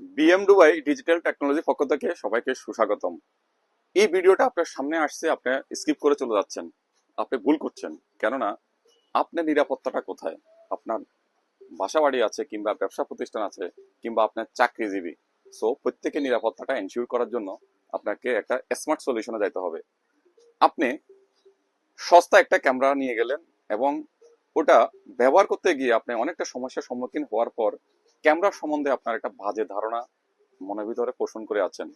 বিএমডুবাই digital technology পক্ষ থেকে সবাইকে সুস্বাগতম। এই ভিডিওটা আপনার সামনে আসছে, আপনি স্কিপ করে চলে যাচ্ছেন, আপনি ভুল করছেন। কেননা, আপনার নিরাপত্তাটা কোথায়? আপনার বাসা বাড়ি আছে কিংবা ব্যবসা প্রতিষ্ঠান আছে কিংবা আপনার চাকরিজীবী। সো প্রত্যেকের নিরাপত্তাটা এনশিওর করার জন্য আপনাকে একটা স্মার্ট সলিউশনে যাইতে হবে। আপনি সস্তা একটা ক্যামেরা নিয়ে গেলেন এবং ওটা ব্যবহার করতে গিয়ে আপনি অনেকটা সমস্যার সম্মুখীন হওয়ার পর ক্যামেরা সম্বন্ধে আপনার একটা বাজে ধারণা মনের ভিতরে পোষণ করে আছেন।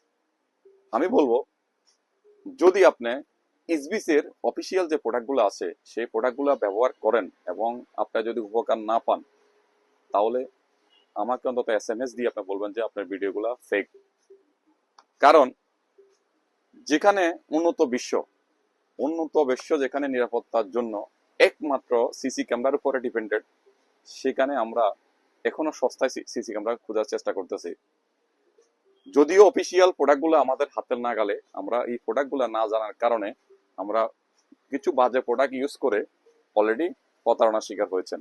আমি বলব, যদি আপনি ইসবিসের অফিসিয়াল যে প্রোডাক্টগুলো আছে, সেই প্রোডাক্টগুলো ব্যবহার করেন এবং আপনার যদি উপকার না পান, তাহলে আমাকে অন্তত এস এম এস দিয়ে আপনি বলবেন যে আপনার ভিডিওগুলো ফেক কারণ, যেখানে উন্নত বিশ্ব উন্নত বিশ্ব যেখানে নিরাপত্তার জন্য একমাত্র সিসি ক্যামেরার উপরে ডিপেন্ডেড সেখানে আমরা এখনও সস্তায় সিসি ক্যামেরা খোঁজার চেষ্টা করতেছি। যদিও অফিসিয়াল প্রোডাক্টগুলো আমাদের হাতের নাগালে, আমরা এই প্রোডাক্টগুলো না জানার কারণে আমরা কিছু বাজে প্রোডাক্ট ইউজ করে অলরেডি প্রতারণার শিকার হয়েছেন।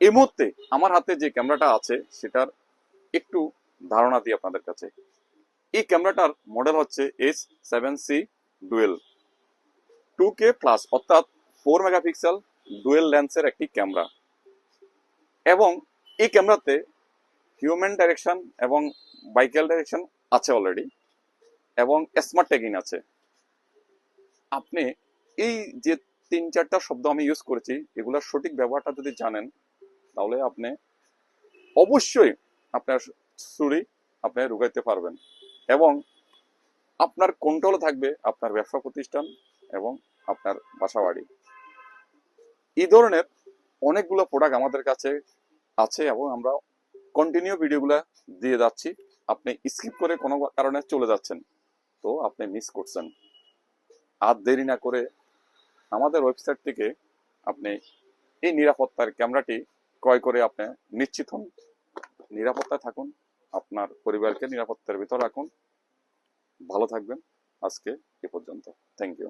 এই মুহূর্তে আমার হাতে যে ক্যামেরাটা আছে, সেটার একটু ধারণা দিই আপনাদের কাছে। এই ক্যামেরাটার মডেল হচ্ছে S seven C dual two K plus অর্থাৎ ফোর মেগাপিক্সেল ডুয়েল লেন্সের একটি ক্যামেরা। এবং এই ক্যামেরাতে হিউম্যান ডাইরেকশন এবং বাইকেল ডাইরেকশন আছে অলরেডি এবং স্মার্ট ট্যাগিং আছে। আপনি এই যে তিন চারটা শব্দ আমি ইউজ করেছি, এগুলোর সঠিক ব্যবহারটা যদি জানেন, তাহলে আপনি অবশ্যই আপনার চুরি আপনি রুগাইতে পারবেন, এবং আপনার কন্ট্রোলে থাকবে আপনার ব্যবসা প্রতিষ্ঠান এবং আপনার বাসা বাড়ি এই ধরনের অনেকগুলো প্রোডাক্ট আমাদের কাছে আছে এবং আমরা কন্টিনিউ ভিডিওগুলো দিয়ে যাচ্ছি। আপনি স্কিপ করে কোনো কারণে চলে যাচ্ছেন, তো আপনি মিস করছেন। আর দেরি না করে আমাদের ওয়েবসাইট থেকে আপনি এই নিরাপত্তার ক্যামেরাটি ক্রয় করে আপনি নিশ্চিত হন। নিরাপত্তায় থাকুন, আপনার পরিবারকে নিরাপত্তার ভিতর রাখুন। ভালো থাকবেন। আজকে এ পর্যন্ত। Thank you